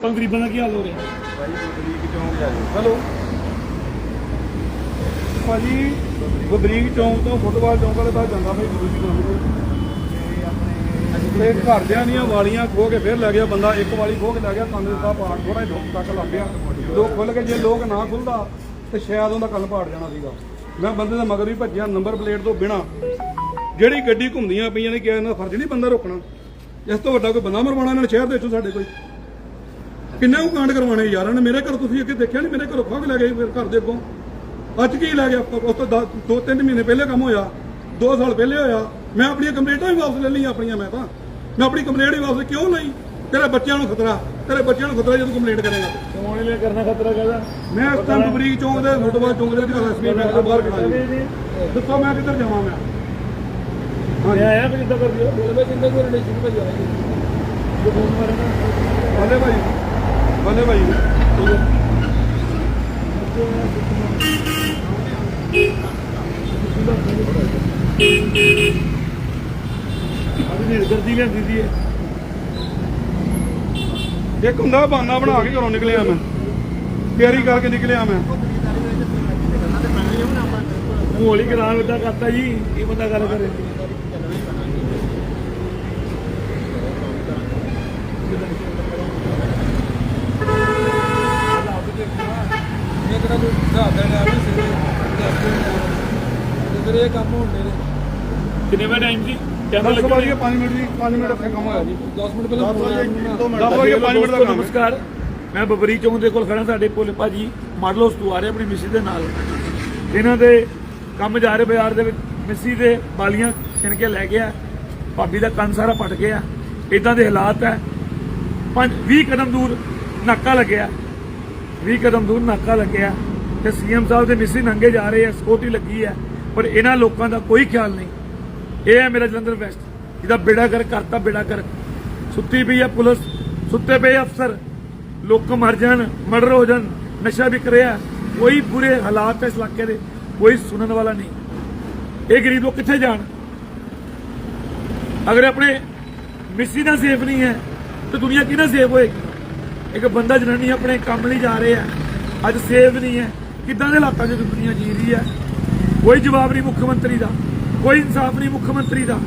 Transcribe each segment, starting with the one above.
ਆਪਾਂ ਗਰੀਬਾਂ ਦਾ ਕੀ ਹਾਲ ਹੋ ਰਿਹਾ? ਭਾਈ ਬਰੀਕ ਚੌਂਕ ਜਾ ਜੀ ਹੈਲੋ? ਭਾਜੀ ਬਬਰੀਕ ਚੌਂਕ ਤੋਂ ਫੁੱਟਬਾਲ ਚੌਂਕ ਵਾਲੇ ਪਾਸ ਜਾਂਦਾ ਭਾਈ ਗੁਰੂ ਜੀ ਕੋਲ। ਤੇ ਘਰਦਿਆਂ ਦੀਆਂ ਵਾਲੀਆਂ ਖੋ ਕੇ ਫਿਰ ਲੈ ਗਿਆ ਬੰਦਾ, ਇੱਕ ਵਾਲੀ ਖੋ ਕੇ ਲੈ ਗਿਆ, ਕੰਨ ਦਾ ਪਾੜ ਥੋੜਾ ਜਿਹਾ ਤੱਕ ਲੱਗ ਗਿਆ। ਲੋਕ ਖੁੱਲ ਕੇ ਜੇ ਲੋਕ ਨਾ ਖੁੱਲਦਾ ਤੇ ਸ਼ਾਇਦ ਉਹਦਾ ਕੰਨ ਪਾੜ ਜਾਣਾ ਸੀਗਾ। ਮੈਂ ਬੰਦੇ ਦਾ ਮਗਰ ਵੀ ਭੱਜਿਆ, ਨੰਬਰ ਪਲੇਟ ਤੋਂ ਬਿਨਾ। ਜਿਹੜੀ ਗੱਡੀ ਘੁੰਮਦੀਆਂ ਪਈਆਂ ਨੇ ਕਿਹਾ ਇਹਨਾਂ ਦਾ ਫਰਜ਼ ਨਹੀਂ ਬੰਦਾ ਰੋਕਣਾ? ਇਸ ਤੋਂ ਵੱਡਾ ਕੋਈ ਬੰਦਾ ਮਰਵਾਉਣਾ ਇਹਨਾਂ ਨੇ ਸ਼ਹਿਰ ਦੇ ਵਿੱਚੋਂ ਸਾਡੇ ਕੋਈ? ਕਿੰਨੇ ਕੁ ਕਾਂਡ ਕਰਵਾਣੇ ਯਾਰਾਂ ਨੇ? ਮੇਰੇ ਘਰ ਤੁਸੀਂ ਅੱਗੇ ਦੇਖਿਆ ਨਹੀਂ ਮੇਰੇ ਘਰੋਂ ਕੇ ਲੈ ਗਏ ਮੇਰੇ ਘਰ ਦੇ ਅੱਗੋਂ। ਅੱਜ ਕੀ ਲੈ ਗਿਆ? ਉਸ ਤੋਂ ਦਸ- ਦੋ ਤਿੰਨ ਮਹੀਨੇ ਪਹਿਲੇ ਕੰਮ ਹੋਇਆ। 2 ਸਾਲ ਪਹਿਲੇ ਹੋਇਆ। ਮੈਂ ਆਪਣੀਆਂ ਕੰਪਲੇਂਟਾਂ ਵੀ ਵਾਪਸ ਲੈ ਲਈਆਂ ਆਪਣੀਆਂ ਮੈਂ ਤਾਂ। ਮੈਂ ਆਪਣੀ ਕੰਪਲੇਂਟ ਵੀ ਵਾਪਸ ਕਿਉਂ ਲਈ ਤੇਰੇ ਬੱਚਿਆਂ ਨੂੰ ਖਤਰਾ। ਤੇਰੇ ਬੱਚਿਆਂ ਨੂੰ ਖਤਰਾ ਜਦੋਂ ਕੰਪਲੇਂਟ ਕਰੇਗਾ। ਕੌਣ ਨੇ ਕਰਨਾ ਖਤਰਾ ਕਹਦਾ ਮੈਂ ਇਸ ਟਾਈਮ ਬਰੀਕ ਚੌਂਕ ਦੇ ਫੁੱਟਬਾਲ ਚੌਂਕ ਦੇ ਵਿੱਚ ਐਸਪੀ ਬੈਂਕ ਤੋਂ ਬਾਹਰ ਖੜਾ ਜੀ ਦੱਸੋ ਮੈਂ ਕਿੱਧਰ ਜਾਵਾਂ ਮੈਂ? ਮੈਂ ਆਇਆ ਫਿਰ ਇਦਾਂ ਕਰ ਦਿਓ ਬੋਲ ਮੈਂ ਕਿੰਨੇ ਕੋ ਰਿਲੇਸ਼ਨ ਭੇਜਿਆ ਹੈ ਜੋ ਫੋਨ ਮਾਰਨਾ ਭਾਈ ਬੱਲੇ ਭਾਈ। ਅੱਜ ਵੀ ਗਰਦੀ ਲੈਂਦੀ ਦੀ ਹੈ ਇੱਕ ਹੁੰਦਾ ਬਹਾਨਾ ਬਣਾ ਕੇ ਘਰੋਂ ਨਿਕਲਿਆ ਮੈਂ। ਤਿਆਰੀ ਕਰਕੇ ਨਿਕਲਿਆ ਮੈਂ। ਮੋਲੀ ਕਰਾਂ ਵੱਡਾ ਕਰਤਾ ਜੀ, ਇਹ ਬੰਦਾ ਗੱਲ ਕਰੇ। ਇਹ ਕਿਹੜਾ ਕੋਈ ਹਿਸਾਬ ਦਾ ਆ ਵੀ ਸਿਰੇ ਇਧਰ ਇਹ ਕੰਮ ਹੁੰਦੇ ਨੇ। ਕਿੰਨੇ ਵੇ ਟਾਈਮ ਸੀ? ਟਾਈਮ ਦਸ ਵਜੇ 5 ਮਿੰਟ ਦੀ 5 ਮਿੰਟ ਇੱਥੇ ਕੰਮ ਹੋਇਆ ਜੀ। 10 ਮਿੰਟ ਪਹਿਲਾਂ ਦਸ ਵਜੇ ਦੋ ਮਿੰਟ ਦਸ ਦਸ ਵਜੇ 5 ਮਿੰਟ ਦਾ ਕੰਮ। ਨਮਸਕਾਰ। ਮੈਂ ਬਬਰੀ ਚੌਂਕ ਦੇ ਕੋਲ ਖੜਾ ਸਾਡੇ ਭੋਲੇ ਭਾਜੀ ਮਾਡਲ ਹਾਊਸ ਤੋਂ ਆ ਰਹੇ ਆਪਣੀ ਮਿਸੀ ਦੇ ਨਾਲ। ਇਹਨਾਂ ਦੇ ਕੰਮ ਜਾ ਰਹੇ ਬਾਜ਼ਾਰ ਦੇ ਵਿੱਚ। ਮਿਸੀ ਦੇ ਬਾਲੀਆਂ ਛਿਣ ਕੇ ਲੈ ਗਿਆ। ਭਾਬੀ ਦਾ ਕੰਨ ਸਾਰਾ ਪਟ ਗਿਆ। ਇਦਾਂ ਦੇ ਹਾਲਾਤ ਹੈ। 5 20 ਕਦਮ ਦੂਰ ਨਾਕਾ ਲੱਗਿਆ। 20 ਕਦਮ ਦੂਰ ਨਾਕਾ ਲੱਗਿਆ ਤੇ ਸੀਐਮ ਸਾਹਿਬ ਦੇ ਮਿਸੀ ਨੰਗੇ ਜਾ ਰਹੇ ਆ ਸਕੋਟੀ ਲੱਗੀ ਹੈ ਪਰ ਇਹਨਾਂ ਲੋਕਾਂ ਦਾ ਕੋਈ ਖਿਆਲ ਨਹੀਂ। ਇਹ ਹੈ ਮੇਰਾ ਜਲੰਧਰ ਵੈਸਟ, ਜਿਹਦਾ ਬੇੜਾ ਕਰ, ਕਰਤਾ ਬੇੜਾ ਕਰ। ਸੁੱਤੀ ਪਈ ਹੈ ਪੁਲਿਸ, ਸੁੱਤੇ ਪਏ ਅਫਸਰ, ਲੋਕ ਮਰ ਜਾਣ, ਮਰਡਰ ਹੋ ਜਾਣ, ਨਸ਼ਾ ਵਿਕ ਰਿਹਾ, ਕੋਈ ਬੁਰੇ ਹਾਲਾਤ ਹੈ ਇਸ ਇਲਾਕੇ ਦੇ, ਕੋਈ ਸੁਣਨ ਵਾਲਾ ਨਹੀਂ। ਇਹ ਗਰੀਬ ਲੋਕ ਕਿੱਥੇ ਜਾਣ? ਅਗਰ ਆਪਣੇ ਮਿੱਸੀ ਦਾ ਸੇਫ ਨਹੀਂ ਹੈ, ਤੇ ਦੁਨੀਆ ਕਿਹਦਾ ਸੇਫ ਹੋਏਗੀ? ਇੱਕ ਬੰਦਾ ਜਨਾਨੀ ਆਪਣੇ ਕੰਮ ਲਈ ਜਾ ਰਹੇ ਆ ਅੱਜ ਸੇਵ ਨਹੀਂ ਹੈ, ਕਿੱਦਾਂ ਦੇ ਹਾਲਾਤਾਂ 'ਚ ਦੁਨੀਆ ਜੀ ਰਹੀ ਹੈ? ਕੋਈ ਜਵਾਬ ਨਹੀਂ ਮੁੱਖ ਮੰਤਰੀ ਦਾ, ਕੋਈ ਇਨਸਾਫ ਨਹੀਂ ਮੁੱਖ ਮੰਤਰੀ ਦਾ।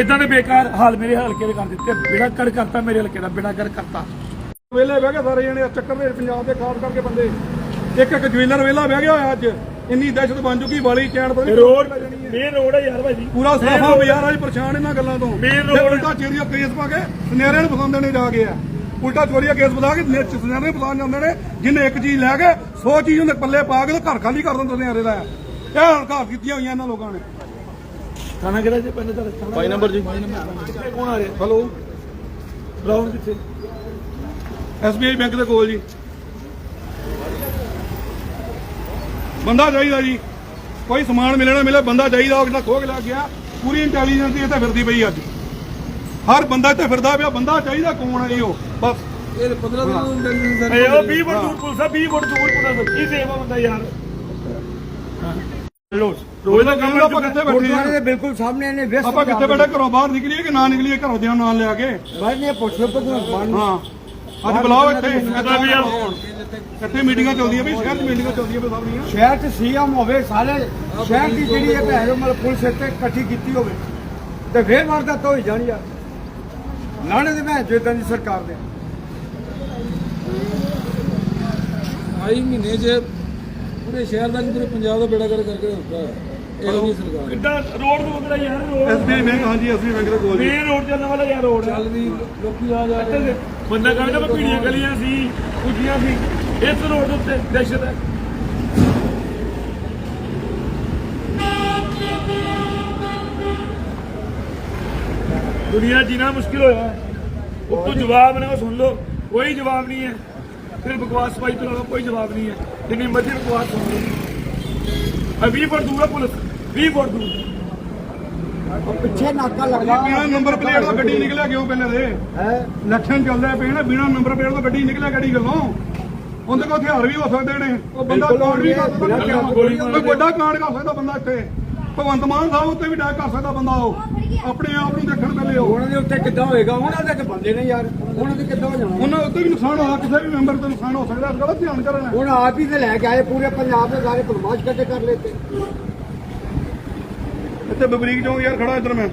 ਇਦਾਂ ਦੇ ਬੇਕਾਰ ਹਾਲ ਮੇਰੇ ਹਲਕੇ ਦੇ ਕਰ ਦਿੱਤੇ ਬੇੜਾ ਕਰ ਕਰਤਾ ਮੇਰੇ ਹਲਕੇ ਦਾ, ਬਿਨਾ ਕਰ ਕਰਤਾ। ਵੇਲੇ ਬਹਿ ਗਏ ਸਾਰੇ ਜਣੇ ਚੱਕਰ ਦੇ ਪੰਜਾਬ ਦੇ ਖਾਸ ਕਰਕੇ ਬੰਦੇ। ਇੱਕ ਇੱਕ ਜਵੈਲਰ ਵੇਲਾ ਬਹਿ ਗਿਆ ਹੋਇਆ ਅੱਜ। ਇੰਨੀ ਦਹਿਸ਼ਤ ਬਣ ਚੁੱਕੀ ਵਾਲੀ ਚੈਨ ਪਤਾ ਨੀ ਰੋਡ। ਮੇਨ ਰੋਡ ਹੈ ਯਾਰ ਭਾਜੀ ਪੂਰਾ ਸਾਫਾ। ਬਾਜ਼ਾਰ ਅੱਜ ਪਰੇਸ਼ਾਨ ਇਹਨਾਂ ਗੱਲਾਂ ਤੋਂ। ਤੇ road। ਉਲਟਾ ਚੇਰੀਆ ਕੇਸ ਪਾ ਕੇ ਸੁਨਿਆਰਿਆਂ ਨੂੰ ਫਸਾਉਂਦੇ ਨੇ ਜਾ ਕੇ ਆ। ਉਲਟਾ ਚੋਰੀਆ ਕੇਸ ਬਤਾ ਕੇ ਨੇ- ਸੁਨਿਆਰੇ ਨੂੰ ਫਸਾਉਣ ਜਾਂਦੇ ਨੇ ਜਿੰਨੇ ਇੱਕ ਚੀਜ਼ ਲੈ ਕੇ 100 ਚੀਜ਼ ਉਹਦੇ ਪੱਲੇ ਪਾ ਕੇ ਤੇ ਘਰ ਖਾਲੀ ਕਰ ਦਿੰਦੇ ਸੁਨਿਆਰੇ ਦਾ। ਇਹ ਹਲਕਾ ਕੀਤੀਆਂ ਹੋਈਆਂ ਇਹਨਾਂ ਲੋਕਾਂ ਨੇ। ਖਾਣਾ ਕਿਹੜਾ ਜੀ ਪਹਿਲੇ ਤਾਂ? ਬਾਈ ਨੰਬਰ ਜੀ। ਕਿੱਥੇ ਕੌਣ ਆ ਰਿਹਾ ਹਲੋ। ਬਰਾਉਨ ਕਿੱਥੇ? ਐਸਬੀਆਈ ਬੈਂਕ ਦੇ ਕੋਲ ਜੀ। ਬੰਦਾ ਚਾਹੀਦਾ ਜੀ। ਕੋਈ ਸਮਾਨ ਮਿਲੇ ਨਾ ਮਿਲੇ ਬੰਦਾ ਚਾਹੀਦਾ ਉਹ ਜਿਹੜਾ ਖੋਹ ਕੇ ਲੱਗ ਗਿਆ। ਪੂਰੀ ਇੰਟੈਲੀਜੈਂਸ ਇੱਥੇ ਫਿਰਦੀ ਪਈ ਅੱਜ। ਹਰ ਬੰਦਾ ਇੱਥੇ ਫਿਰਦਾ ਪਿਆ ਬੰਦਾ ਚਾਹੀਦਾ ਕੌਣ ਹੈ ਜੀ ਉਹ? ਬਸ। ਇਹ 15 ਦਿਨ ਨੂੰ ਇੰਟੈਲੀਜੈਂਸ ਉਹ 20 ਫੁੱਟ ਦੂਰ ਪੁਲਿਸ ਆ 20 ਫੁੱਟ ਦੂਰ ਪੁਲਿਸ ਕੀ ਸੇਵਾ ਬੰਦਾ ਯਾਰ? ਰੋਜ਼ ਦਾ ਕੰਮ ਆਪਾਂ ਕਿੱਥੇ ਬੈਠੇ ਗੁਰਦੁਆਰੇ ਦੇ ਆ ਬਿਲਕੁਲ ਸਾਹਮਣੇ ਨੇ ਵਿਅਸਤ ਆਪਾਂ ਕਿੱਥੇ ਬੈਠੇ ਘਰੋਂ ਬਾਹਰ ਨਿਕਲੀਏ ਕਿ ਨਾ ਨਿਕਲੀਏ ਘਰੋਂ ਦੇ ਨਾਲ ਲਿਆ ਕੇ? ਬਾਹਰ ਪੁੱਛੋ ਹਾਂ। ਅੱਜ ਬੁਲਾਓ ਇੱਥੇ। ਵੀ। ਇੱਥੇ ਮੀਟਿੰਗਾਂ ਚੱਲਦੀਆਂ ਵੀ ਸ਼ਹਿਰ 'ਚ ਮੀਟਿੰਗਾਂ ਚੱਲਦੀਆਂ ਵੀ ਸਭ ਦੀਆਂ ਸ਼ਹਿਰ 'ਚ ਸੀਐਮ ਹੋਵੇ ਸਾਰੇ ਸ਼ਹਿਰ ਦੀ ਜਿਹੜੀ ਇਹ ਭੈਣ ਮਤਲਬ ਪੁਲਿਸ ਇੱਥੇ ਇਕੱਠੀ ਕੀਤੀ ਹੋਵੇ ਤੇ ਫੇਰ ਵਾਰਦਾਤ ਹੋਈ ਜਾਣੀ ਆ। ਨਾਣੇ ਦੇ ਚੋ ਏਦਾਂ ਦੀ ਸਰਕਾਰ ਦੇ। ਆਈ ਮਹੀਨੇ 'ਚ ਪੂਰੇ ਸ਼ਹਿਰ ਦਾ ਪੂਰੇ ਪੰਜਾਬ ਦਾ ਬੇੜਾ ਕਰ ਕਰਕੇ ਹੁੰਦਾ ਇਹ ਨਹੀਂ ਸਰਕਾਰ। ਕਿੱਦਾਂ ਰੋਡ ਤੋਂ ਉਤਰਾ ਯਾਰ ਰੋਡ? ਐਸਬੀਆਈ ਬੈਂਕ ਹਾਂਜੀ ਐਸਬੀਆਈ ਬੈਂਕ ਦੇ ਕੋਲ ਜੀ ਮੇਨ ਰੋਡ ਚੱਲਣ ਵਾਲਾ ਯਾਰ ਰੋਡ ਚੱਲ ਨਹੀਂ ਲੋਕੀ ਆ ਜਾ ਰਹੇ ਨੇ। ਬੰਦਾ ਕਹਿੰਦਾ ਮੈਂ ਪੀੜੀਆਂ ਗਲੀਆਂ ਸੀ ਉੱਚੀਆਂ ਸੀ। ਇਸ ਰੋਡ ਦੇ ਉੱਤੇ ਦਹਿਸ਼ਤ ਹੈ। ਦੁਨੀਆ ਜੀਣਾ ਮੁਸ਼ਕਿਲ ਹੋਇਆ ਹੈ। ਉੱਤੋਂ ਜਵਾਬ ਨਾ ਸੁਣ ਲਓ ਕੋਈ ਜਵਾਬ ਨਹੀਂ ਹੈ। ਫਿਰ ਬਕਵਾਸ ਪਾਈ ਤੋਂ ਕੋਈ ਜਵਾਬ ਨਹੀਂ ਹੈ। ਜਿੰਨੀ ਮਰਜ਼ੀ ਬਕਵਾਸ ਸੁਣ ਲਓ। ਅਭੀ ਫੁੱਟ ਦੂਰ ਹੈ ਪੁਲਿਸ। 20 ਫੁੱਟ ਦੂਰ। ਉਹ ਪਿੱਛੇ ਨਾਕਾ ਲੱਗਾ ਬਿਨਾ ਨੰਬਰ ਪਲੇਟ ਤੋਂ ਗੱਡੀ ਨਿਕਲਿਆ ਕਿਉਂ ਪਹਿਲੇ ਦੇ? ਹੈ? ਇਲੈਕਸ਼ਨ ਚੱਲਦੇ ਪਏ ਨੇ ਬਿਨਾ ਨੰਬਰ ਪਲੇਟ ਤੋਂ ਗੱਡੀ ਨਿਕਲਿਆ ਕਿਹੜੀ ਗੱਲੋਂ। ਉਹਦੇ ਕੋਲ ਹਥਿਆਰ ਵੀ ਹੋ ਸਕਦੇ ਨੇ। ਉਹ ਬੰਦਾ ਕਾਂਡ ਵੀ ਕਰ ਸਕਦਾ। ਕੋਈ ਵੱਡਾ ਕਾਂਡ ਕਰ ਸਕਦਾ ਬੰਦਾ ਇੱਥੇ। ਭਗਵੰਤ ਮਾਨ ਸਾਹਿਬ ਉੱਤੇ ਵੀ ਡਾਕ ਕਰ ਸਕਦਾ ਬੰਦਾ ਉਹ। ਆਪਣੇ ਆਪ ਨੂੰ ਦੇਖਣ ਪਹਿਲੇ ਉਹ। ਉਹਨਾਂ ਦੇ ਉੱਤੇ ਕਿੱਦਾਂ ਹੋਏਗਾ? ਉਹਨਾਂ ਦੇ ਤੇ ਬੰਦੇ ਨੇ ਯਾਰ ਉਹਨਾਂ ਦੇ ਕਿੱਦਾਂ ਹੋ ਜਾਣਾ? ਉਹਨਾਂ ਉੱਤੇ ਵੀ ਨੁਕਸਾਨ ਹੋਇਆ ਕਿਸੇ ਵੀ ਮੈਂਬਰ ਤੇ ਨੁਕਸਾਨ ਹੋ ਸਕਦਾ ਇਸ ਗੱਲ ਦਾ ਧਿਆਨ ਕਰਨਾ ਹੁਣ ਆਪ ਹੀ ਤੇ ਲੈ ਕੇ ਆਏ ਪੂਰੇ ਪੰਜਾਬ ਦੇ ਸਾਰੇ ਬਦਮਾਸ਼ ਇਕੱਠੇ ਕਰ ਲਏ ਤੇ। ਇੱਥੇ ਬਬਰੀਕ ਚੌਂਕ ਯਾਰ ਖੜਾ ਇੱਧਰ ਮੈਂ।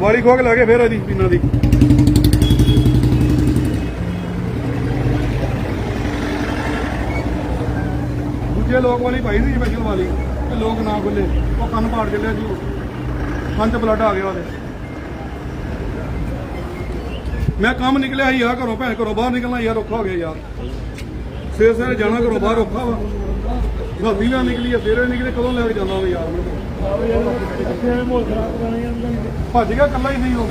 ਵਾਲੀ ਖੋਹ ਕੇ ਲੈ ਕੇ ਫੇਰ ਇਹਦੀ ਪੀਨਾ ਦੀ। ਦੂਜੇ ਲੋਕ ਵਾਲੀ ਪਾਈ ਸੀ ਸਪੈਸ਼ਲ ਵਾਲੀ। ਤੇ ਲੋਕ ਨਾ ਖੁੱਲੇ, ਉਹ ਕੰਨ ਪਾੜ ਚੱਲਿਆ ਜੀ ਕੰਨ ਚ ਬਲੱਡ ਆ ਗਿਆ ਉਹਦੇ। ਮੈਂ ਕੰਮ ਨਿਕਲਿਆ ਸੀ ਆ ਘਰੋਂ ਭੈਣ ਘਰੋਂ ਬਾਹਰ ਨਿਕਲਣਾ ਯਾਰ ਔਖਾ ਹੋ ਗਿਆ ਯਾਰ। ਸਵੇਰ ਸਵੇਰੇ ਜਾਣਾ ਘਰੋਂ ਬਾਹਰ ਔਖਾ ਵਾ। ਰਾਤੀ ਵੀ ਨਿਕਲੀ ਆ, ਸਵੇਰੇ ਨਿਕਲੇ, ਕਦੋਂ ਲੈ ਕੇ ਜਾਂਦਾ ਵਾ ਯਾਰ ਮੈਨੂੰ ਭੱਜ ਗਿਆ ਇਕੱਲਾ ਹੀ ਨਹੀਂ ਉਹ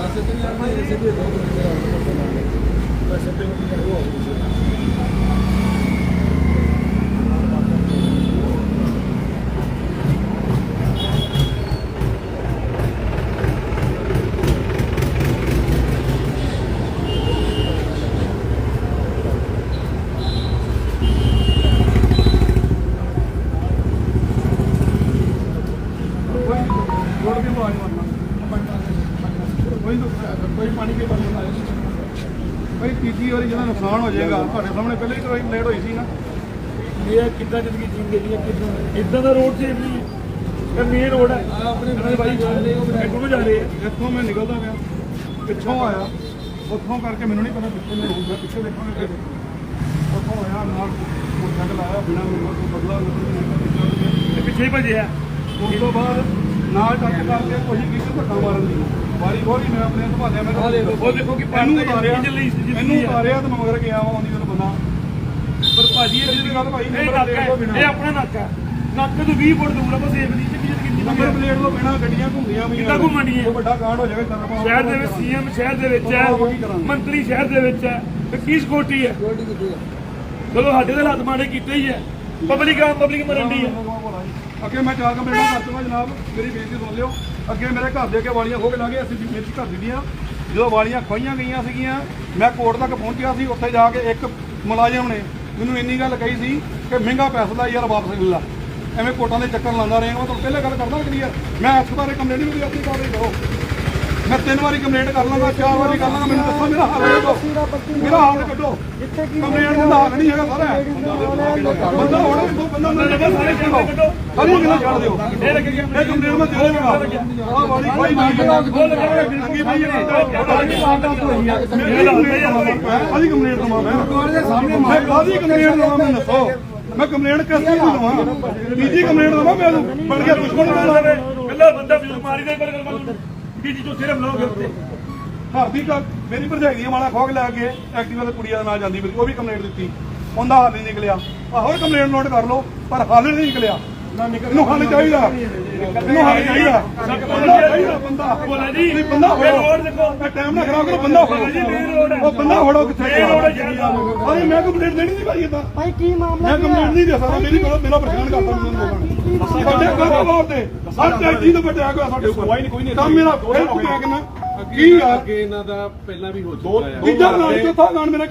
ਥੋੜਾ ਵੀ ਆਵਾਜ਼ ਮਾਰਨਾ ਕੋਈ ਕੋਈ ਪਾਣੀ ਕੇ ਬੰਦ ਭਾਈ ਤੀਜੀ ਵਾਰੀ ਜਿਹਦਾ ਨੁਕਸਾਨ ਹੋ ਜਾਏਗਾ ਤੁਹਾਡੇ ਸਾਹਮਣੇ ਪਹਿਲੇ ਹੀ ਤਾਂ ਲੇਟ ਹੋਈ ਸੀ ਨਾ। ਇਹ ਕਿੱਦਾਂ ਜ਼ਿੰਦਗੀ ਜੀਣ ਗਈ ਹੈ ਕਿੱਦਾਂ? ਇਦਾਂ ਦਾ ਰੋਡ ਸੇਫ ਨਹੀਂ ਇਹ ਮੇਨ ਰੋਡ ਹੈ ਆਪਣੇ ਬਾਈ ਜਾ ਰਹੇ ਹੋ ਇੱਥੋਂ ਨੂੰ ਜਾ ਰਹੇ ਆ। ਇੱਥੋਂ ਮੈਂ ਨਿਕਲਦਾ ਗਿਆ ਪਿੱਛੋਂ ਆਇਆ। ਉੱਥੋਂ ਕਰਕੇ ਮੈਨੂੰ ਨਹੀਂ ਪਤਾ ਪਿੱਛੇ ਮੈਂ ਹੋਊਗਾ ਪਿੱਛੇ ਦੇਖਾਂਗੇ ਉੱਥੋਂ ਆਇਆ ਨਾਲ ਮੋਟਰਸਾਈਕਲ ਆਇਆ ਬਿਨਾਂ ਮੈਨੂੰ ਕੋਈ ਬਦਲਾ ਨਹੀਂ ਪਿੱਛੇ ਹੀ ਭੱਜਿਆ ਉਸ ਤੋਂ ਬਾਅਦ ਨਾਲ ਟੱਚ ਕਰਕੇ ਕੋਸ਼ਿਸ਼ ਕੀਤੀ ਧੱਕਾ ਮਾਰਨ ਦੀ। ਵਾਰੀ ਵਾਰੀ ਮੈਂ ਆਪਣੇ ਸੰਭਾਲਿਆ ਮੈਂ ਉਹ ਦੇਖੋ ਕਿ ਮੈਨੂੰ ਪਾਣੀ ਉਤਾਰਿਆ ਮੈਨੂੰ ਉਤਾਰਿਆ ਤੇ ਮਗਰ ਗਿਆ ਵਾ ਆਉਂਦੀ ਜਦੋਂ ਬੰਦਾ। ਪਰ ਭਾਜੀ ਇਹ ਇਹਦੀ ਗੱਲ ਭਾਈ ਇਹ ਨੰਬਰ ਨਾਕਾ ਇਹ ਆਪਣਾ ਨਾਕਾ ਹੈ। ਨਾਕੇ ਤੋਂ 20 ਫੁੱਟ ਦੂਰ ਆ ਬਸ ਸੇਫ ਨਹੀਂ ਤੇ ਕਿੰਨੀ ਨੰਬਰ ਪਲੇਟ ਤੋਂ ਬਿਨਾਂ ਗੱਡੀਆਂ ਘੁੰਮਦੀਆਂ ਵੀ ਕਿੱਦਾਂ ਘੁੰਮਣੀਆਂ? ਕੋਈ ਵੱਡਾ ਕਾਂਡ ਹੋ ਜਾਵੇ ਤਾਂ ਸ਼ਹਿਰ ਦੇ ਵਿੱਚ ਸੀਐਮ ਸ਼ਹਿਰ ਦੇ ਵਿੱਚ ਹੈ ਮੰਤਰੀ ਸ਼ਹਿਰ ਦੇ ਵਿੱਚ ਹੈ ਤੇ ਕੀ ਸਕੋਟੀ ਹੈ। ਚਲੋ ਸਾਡੇ ਦੇ ਹੱਥ ਮਾੜੇ ਕੀਤੇ ਹੀ ਹੈ ਪਬਲਿਕ ਆਮ ਪਬਲਿਕ ਮਰਨ ਦੀ ਹੈ ਅੱਗੇ ਮੈਂ ਚਾਰ ਕੰਪਲੇਂਟਾਂ ਕਰ ਚੁੱਕਾ ਜਨਾਬ ਮੇਰੀ ਬੇਨਤੀ ਸੁਣ ਲਿਓ। ਅੱਗੇ ਮੇਰੇ ਘਰ ਦੇ ਅੱਗੇ ਵਾਲੀਆਂ ਖੋਹ ਕੇ ਲਾਗੇ ਅਸੀਂ ਮੇਰੀ ਘਰ ਦੀ ਦੀਆਂ ਜਦੋਂ ਵਾਲੀਆਂ ਖੋਈਆਂ ਗਈਆਂ ਸੀਗੀਆਂ, ਮੈਂ ਕੋਰਟ ਤੱਕ ਪਹੁੰਚਿਆ ਸੀ, ਉੱਥੇ ਜਾ ਕੇ ਇੱਕ ਮੁਲਾਜ਼ਮ ਨੇ ਮੈਨੂੰ ਇੰਨੀ ਗੱਲ ਕਹੀ ਸੀ ਕਿ ਮਹਿੰਗਾ ਪੈਸਾ ਦਾ ਯਾਰ ਵਾਪਸ ਲੈ ਐਵੇਂ ਕੋਰਟਾਂ ਦੇ ਚੱਕਰ ਲਾਉਂਦਾ ਰਿਹਾ, ਮੈਂ ਤੁਹਾਨੂੰ ਪਹਿਲੇ ਗੱਲ ਕਰਦਾ ਕਲੀਅਰ। ਮੈਂ ਇਸ ਬਾਰੇ ਕੰਪਲੇਂਟ ਵੀ ਆਪਣੀ ਕਾਰਵਾਈ ਕਰੋ ਮੈਂ ਤਿੰਨ ਵਾਰੀ ਕੰਪਲੇਂਟ ਕਰ ਲਾਂਗਾ, ਚਾਰ ਵਾਰੀ ਕਰ ਲਾਂਗਾ, ਮੈਨੂੰ ਦੱਸੋ ਮੇਰਾ ਹੱਲ ਕੱਢੋ ਮੇਰਾ ਹੱਲ ਕੱਢੋ। ਕੰਪਲੇਂਟ ਦਾ ਹੱਲ ਨਹੀਂ ਹੈਗਾ ਸਾਰਾ। ਬੰਦਾ ਹੋਣਾ ਦੋ ਬੰਦਾ ਮੇਰੇ ਨਾਲ ਸਾਰੇ ਕੱਢੋ। ਸਾਰੀਆਂ ਗੱਲਾਂ ਛੱਡ ਦਿਓ। ਇਹ ਲੱਗ ਇਹ ਕੰਪਲੇਂਟ ਮੈਂ ਦੇ ਦੇਵਾਂਗਾ ਆਹ ਵਾਲੀ ਕੋਈ ਨਹੀਂ ਅੰਗੀ ਭਾਈ ਆਦੀ ਕੰਪਲੇਂਟ ਦਵਾਂ ਮੈਂ ਮੈਂ ਕਾਦੀ ਕੰਪਲੇਂਟ ਦਵਾਂ ਮੈਂ ਦੱਸੋ। ਮੈਂ ਕੰਪਲੇਂਟ ਕਿਸ ਚੀਜ਼ ਦਵਾਂ ਤੀਜੀ ਕੰਪਲੇਂਟ ਦਵਾਂ ਮੈਂ ਬਣ ਗਿਆ ਦੁਸ਼ਮਣ ਨਾਲ ਕੱਲਾ ਬੰਦਾ ਬਿਲ ਮਾਰੀ ਦੇ ਕੋਲ ਗੱਲ ਕੀ ਜੀ ਜੋ ਸਿਰਫ ਲੋਕ ਉੱਤੇ। ਘਰ ਦੀ ਮੇਰੀ ਭਰਜਾਈ ਦੀਆਂ ਮਾਲਾ ਖੋਗ ਲੈ ਕੇ ਐਕਟਿਵਾ ਤੇ ਕੁੜੀਆਂ ਦੇ ਨਾਲ ਜਾਂਦੀ ਮੇਰੀ ਉਹ ਵੀ ਕੰਪਲੇਂਟ ਦਿੱਤੀ। ਉਹਦਾ ਹੱਲ ਨਹੀਂ ਨਿਕਲਿਆ। ਆ ਹੋਰ ਕੰਪਲੇਂਟ ਨੋਟ ਕਰ ਲਓ ਪਰ ਹੱਲ ਨਹੀਂ ਨਿਕਲਿਆ। ਇਹਨੂੰ ਹੱਲ ਚਾਹੀਦਾ। ਇਹਨੂੰ ਹੱਲ ਚਾਹੀਦਾ ਬੰਦਾ ਚਾਹੀਦਾ ਬੰਦਾ ਬੋਲਾ ਜੀ ਨਹੀਂ ਬੰਦਾ ਇਹ ਹੋੜੋ ਰੋਡ ਦੇਖੋ ਮੈਂ ਟਾਈਮ ਨਾ ਖਰਾਬ ਕਰੋ ਬੰਦਾ ਹੋੜੋ ਜੀ ਮੇਨ ਰੋਡ ਹੈ ਉਹ ਬੰਦਾ ਹੋੜੋ ਕਿੱਥੇ ਮੇਨ ਰੋਡ ਹੈ ਜਿਹੜਾ ਅਰੇ ਮੈਂ ਕੰਪਲੇਂਟ ਦੇਣੀ ਨਹੀਂ ਭਾਈ ਇਦਾਂ ਭਾਈ ਕੀ ਮਾਮਲਾ ਮੈਂ ਕੰਪਲੇਂਟ ਨਹੀਂ ਦੇ ਸਕਦਾ ਮੇਰੀ ਕੋਲ ਮੇਰਾ ਪਰੇਸ਼ਾਨ ਕਰਤਾ ਮੈਨੂੰ ਲੋਕਾਂ ਨੇ ਸਾਡੇ ਕਾਰੋਬਾਰ ਤੇ ਹਰ ਟੈਕਸੀ ਤੋਂ ਵੱਡਾ ਹੈਗਾ ਸਾਡੇ ਉੱਪਰ ਕੋਈ ਨਹੀਂ ਕੋਈ ਨਹੀਂ ਕੰਮ ਮੇਰਾ ਕੋਈ ਮੈਂ ਕਹਿੰਦਾ ਕੀ ਯਾਰ ਅੱਗੇ ਇਹਨਾਂ ਦਾ ਪਹਿਲਾਂ ਵੀ ਹੋ ਚੁੱਕਾ ਹੈ। ਤੀਜਾ ਗਾਣ ਚੌਥਾ ਗਾਣ ਮੇਰਾ